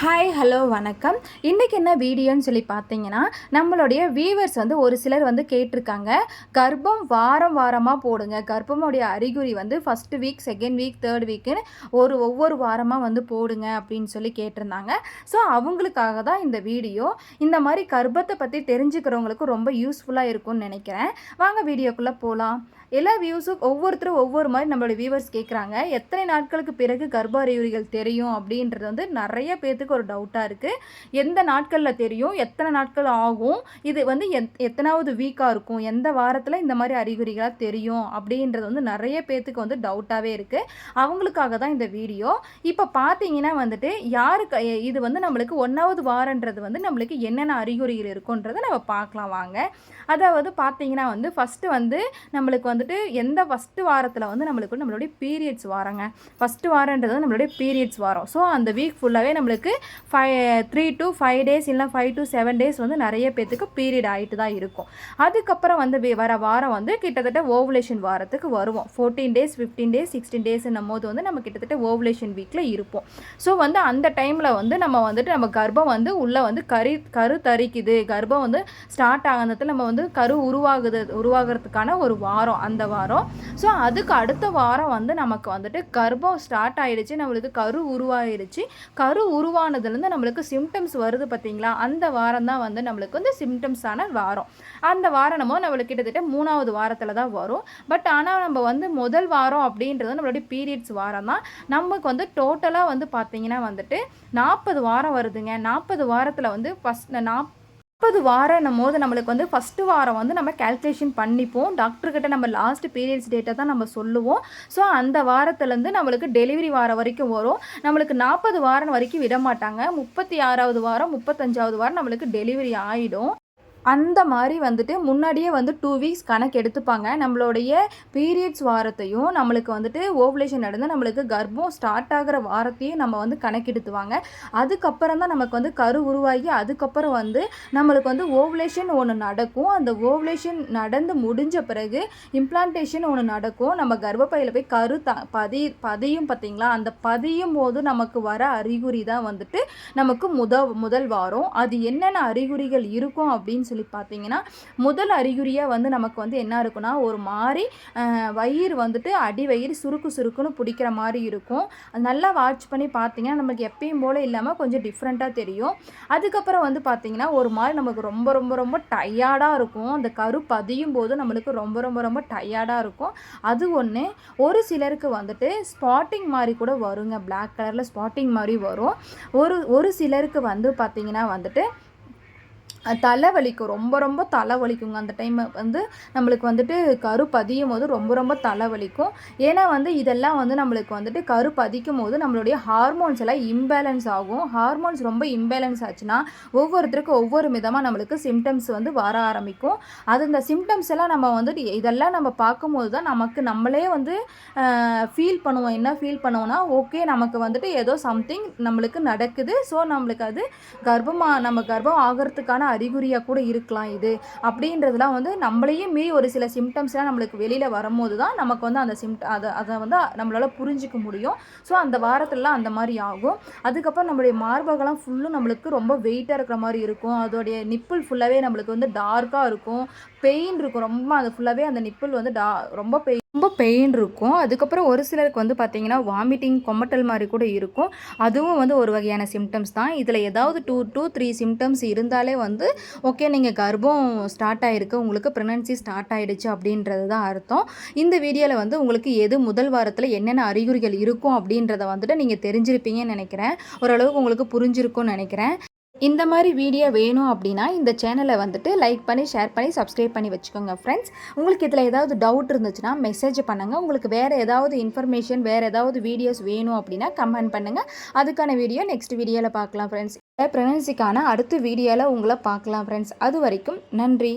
Hi hello வணக்கம். இன்றைக்கி என்ன வீடியோன்னு சொல்லி பார்த்தீங்கன்னா நம்மளுடைய வீவர்ஸ் வந்து ஒரு சிலர் வந்து கேட்டிருக்காங்க. கர்ப்பம் வாரம் வாரமாக போடுங்க. கர்ப்பமுடைய அறிகுறி வந்து first week second week third வீக்குன்னு ஒரு ஒவ்வொரு வாரமாக வந்து போடுங்க அப்படின்னு சொல்லி கேட்டிருந்தாங்க. ஸோ அவங்களுக்காக தான் இந்த வீடியோ. இந்த மாதிரி கர்ப்பத்தை பற்றி தெரிஞ்சுக்கிறவங்களுக்கு ரொம்ப யூஸ்ஃபுல்லாக இருக்கும்னு நினைக்கிறேன். வாங்க வீடியோக்குள்ளே போகலாம் எல்லா வியூஸும் ஒவ்வொருத்தரும் ஒவ்வொரு மாதிரி நம்மளோட வியூவர்ஸ் கேட்குறாங்க எத்தனை நாட்களுக்கு பிறகு கர்ப்ப அறிகுறிகள் தெரியும் அப்படின்றது வந்து நிறைய பேர்த்துக்கு ஒரு டவுட்டாக இருக்குது எந்த நாட்களில் தெரியும்? எத்தனை நாட்கள் ஆகும்? இது வந்து எத் எத்தனாவது வீக்காக இருக்கும்? எந்த வாரத்தில் இந்த மாதிரி அறிகுறிகளாக தெரியும்? அப்படின்றது வந்து நிறைய பேர்த்துக்கு வந்து டவுட்டாகவே இருக்குது அவங்களுக்காக தான் இந்த வீடியோ. இப்போ பார்த்தீங்கன்னா வந்துட்டு யாருக்கு இது வந்து நம்மளுக்கு ஒன்றாவது வாரன்றது வந்து நம்மளுக்கு என்னென்ன அறிகுறிகள் இருக்குன்றதை நம்ம பார்க்கலாம் வாங்க. அதாவது பார்த்தீங்கன்னா வந்து ஃபஸ்ட்டு வந்து நம்மளுக்கு வந்துட்டு எந்த ஃபஸ்ட்டு வாரத்தில் வந்து நம்மளுக்கு நம்மளுடைய பீரியட்ஸ் வாரங்க. ஃபஸ்ட்டு வாரன்றது நம்மளுடைய பீரியட்ஸ் வாரம். ஸோ அந்த வீக் ஃபுல்லாகவே நம்மளுக்கு five three to five days இல்லை ஃபைவ் டு செவன் டேஸ் வந்து நிறைய பேத்துக்கு பீரியட் ஆகிட்டு தான் இருக்கும். அதுக்கப்புறம் வந்து வர வாரம் வந்து கிட்டத்தட்ட ஓவுலேஷன் வாரத்துக்கு வருவோம். Fourteen days fifteen days sixteen டேஸ்ன்னும் போது வந்து நம்ம கிட்டத்தட்ட ஓவுலேஷன் வீக்கில் இருப்போம். ஸோ வந்து அந்த டைமில் வந்து நம்ம வந்துட்டு நம்ம கர்ப்பம் வந்து உள்ளே வந்து கரு கரு தரிக்குது. கர்ப்பம் வந்து ஸ்டார்ட் ஆகிறதுல நம்ம வந்து கரு உருவாகுது உருவாகிறதுக்கான ஒரு வாரம். அந்த வாரம். ஸோ அதுக்கு அடுத்த வாரம் வந்து நமக்கு வந்துட்டு கர்ப்பம் ஸ்டார்ட் ஆகிடுச்சு நம்மளுக்கு கரு உருவாயிடுச்சு கரு உருவானதுலேருந்து நம்மளுக்கு சிம்டம்ஸ் வருது பார்த்தீங்களா? அந்த வாரம் தான் வந்து நம்மளுக்கு வந்து சிம்டம்ஸான வாரம். அந்த வாரம் நம்ம நம்மளுக்கு கிட்டத்தட்ட மூணாவது வாரத்தில் தான் வரும். பட் ஆனால் நம்ம வந்து முதல் வாரம் அப்படின்றது நம்மளுடைய பீரியட்ஸ் வாரம் தான். நமக்கு வந்து டோட்டலாக வந்து பார்த்தீங்கன்னா வந்துட்டு நாற்பது வாரம் வருதுங்க. நாற்பது வாரத்தில் வந்து ஃபஸ்ட் நாப் முப்பது வாரம் போது நம்மளுக்கு வந்து ஃபஸ்ட்டு வாரம் வந்து நம்ம கேல்குலேஷன் பண்ணிப்போம். டாக்டர்கிட்ட நம்ம லாஸ்ட் பீரியட்ஸ் டேட்டை தான் நம்ம சொல்லுவோம். ஸோ அந்த வாரத்துலேருந்து நம்மளுக்கு டெலிவரி வாரம் வரைக்கும் வரும். நம்மளுக்கு நாற்பது வாரம் வரைக்கும் விட மாட்டாங்க முப்பத்தி ஆறாவது வாரம் முப்பத்தஞ்சாவது வாரம் நம்மளுக்கு டெலிவரி ஆகிடும் அந்த மாதிரி வந்துட்டு முன்னாடியே வந்து டூ வீக்ஸ் கணக்கு எடுத்துப்பாங்க. நம்மளுடைய பீரியட்ஸ் வாரத்தையும் நம்மளுக்கு வந்துட்டு ஓவலேஷன் நடந்து நம்மளுக்கு கர்ப்பம் ஸ்டார்ட் ஆகிற வாரத்தையும் நம்ம வந்து கணக்கெடுத்துவாங்க அதுக்கப்புறம் தான் நமக்கு வந்து கரு உருவாகி அதுக்கப்புறம் வந்து நம்மளுக்கு வந்து ஓவலேஷன் ஒன்று நடக்கும். அந்த ஓவலேஷன் நடந்து முடிஞ்ச பிறகு இம்ப்ளான்டேஷன் ஒன்று நடக்கும். நம்ம கர்ப்பப்பையில் போய் கரு த பதி பதியும் பார்த்தீங்களா? அந்த பதியும் போது நமக்கு வர அறிகுறி தான் வந்துட்டு நமக்கு முத முதல் வாரம். அது என்னென்ன அறிகுறிகள் இருக்கும் அப்படின்னு சொல்லி சொல்லி பார்த்தீங்கன்னா முதல் அறிகுறியாக வந்து நமக்கு வந்து என்ன இருக்குன்னா ஒரு மாதிரி வயிறு வந்துட்டு அடி வயிறு சுருக்கு சுருக்குன்னு பிடிக்கிற மாதிரி இருக்கும். நல்லா வாட்ச் பண்ணி பார்த்தீங்கன்னா நமக்கு எப்பயும் போல் இல்லாமல் கொஞ்சம் டிஃப்ரெண்ட்டாக தெரியும். அதுக்கப்புறம் வந்து பார்த்திங்கன்னா ஒரு மாதிரி நமக்கு ரொம்ப ரொம்ப ரொம்ப டயர்டாக இருக்கும். அந்த கரு பதியும் போது நம்மளுக்கு ரொம்ப ரொம்ப ரொம்ப டயர்டாக இருக்கும். அது ஒன்று ஒரு சிலருக்கு வந்துட்டு ஸ்பாட்டிங் மாதிரி கூட வருங்க. பிளாக் கலரில் ஸ்பாட்டிங் மாதிரி வரும். ஒரு ஒரு சிலருக்கு வந்து பார்த்திங்கன்னா வந்துட்டு தலை வலிக்கும் ரொம்ப ரொம்ப தலை வலிக்குங்க அந்த டைம் வந்து நம்மளுக்கு வந்துட்டு கரு பதியும் போது ரொம்ப ரொம்ப தலை வலிக்கும் ஏன்னா வந்து இதெல்லாம் வந்து நம்மளுக்கு வந்துட்டு கரு பதிக்கும் போது நம்மளுடைய ஹார்மோன்ஸ் எல்லாம் இம்பேலன்ஸ் ஆகும். ஹார்மோன்ஸ் ரொம்ப இம்பேலன்ஸ் ஆச்சுன்னா ஒவ்வொருத்தருக்கும் ஒவ்வொரு விதமாக நம்மளுக்கு சிம்டம்ஸ் வந்து வர ஆரம்பிக்கும். அது இந்த சிம்டம்ஸ் எல்லாம் நம்ம வந்துட்டு இதெல்லாம் நம்ம பார்க்கும்போது தான் நமக்கு நம்மளே வந்து ஃபீல் பண்ணுவோம். என்ன ஃபீல் பண்ணுவோம்னா ஓகே நமக்கு வந்துட்டு ஏதோ சம்திங் நம்மளுக்கு நடக்குது. ஸோ நம்மளுக்கு அது கர்ப்பமாக நம்ம கர்ப்பம் ஆகிறதுக்கான அறிகுறியாக கூட இருக்கலாம் இது. அப்படின்றதுலாம் வந்து நம்மளையும் மீறி ஒரு சில சிம்டம்ஸ்லாம் நம்மளுக்கு வெளியில் வரும்போது தான் நமக்கு வந்து அந்த சிம்ட அதை அதை வந்து நம்மளால் புரிஞ்சிக்க முடியும். ஸோ அந்த வாரத்துலலாம் அந்த மாதிரி ஆகும். அதுக்கப்புறம் நம்மளுடைய மார்பகம்லாம் ஃபுல்லும் நம்மளுக்கு ரொம்ப வெயிட்டாக இருக்கிற மாதிரி இருக்கும். அதோடைய நிப்பிள் ஃபுல்லாகவே நம்மளுக்கு வந்து டார்க்காக இருக்கும். பெயின் இருக்கும். ரொம்ப அது ஃபுல்லாகவே அந்த நிப்பிள் வந்து டா ரொம்ப பெயின் ரொம்ப பெயின் இருக்கும். அதுக்கப்புறம் ஒரு சிலருக்கு வந்து பார்த்திங்கன்னா வாமிட்டிங் கொமட்டல் மாதிரி கூட இருக்கும். அதுவும் வந்து ஒரு வகையான சிம்டம்ஸ் தான். இதில் ஏதாவது டூ டூ த்ரீ சிம்டம்ஸ் இருந்தாலே வந்து ஓகே நீங்கள் கர்ப்பம் ஸ்டார்ட் ஆகிருக்கு உங்களுக்கு ப்ரெக்னன்சி ஸ்டார்ட் ஆகிடுச்சு அப்படின்றது தான் அர்த்தம். இந்த வீடியோவில் வந்து உங்களுக்கு எது முதல் வாரத்தில் என்னென்ன அறிகுறிகள் இருக்கும் அப்படின்றத வந்துட்டு நீங்கள் தெரிஞ்சிருப்பீங்கன்னு நினைக்கிறேன். ஓரளவுக்கு உங்களுக்கு புரிஞ்சிருக்கும்னு நினைக்கிறேன். இந்த மாதிரி வீடியோ வேணும் அப்படின்னா இந்த சேனலை வந்துட்டு லைக் பண்ணி ஷேர் பண்ணி சப்ஸ்கிரைப் பண்ணி வச்சுக்கோங்க ஃப்ரெண்ட்ஸ் உங்களுக்கு இதில் ஏதாவது டவுட் இருந்துச்சுன்னா மெசேஜ் பண்ணுங்கள் உங்களுக்கு வேறு ஏதாவது இன்ஃபர்மேஷன் வேறு ஏதாவது வீடியோஸ் வேணும் அப்படின்னா கமெண்ட் பண்ணுங்கள் அதுக்கான வீடியோ நெக்ஸ்ட் வீடியோவில் பார்க்கலாம் ஃப்ரெண்ட்ஸ் ப்ரெக்னன்சிக்கான அடுத்த வீடியோவில் உங்களை பார்க்கலாம் ஃப்ரெண்ட்ஸ் அது வரைக்கும் நன்றி.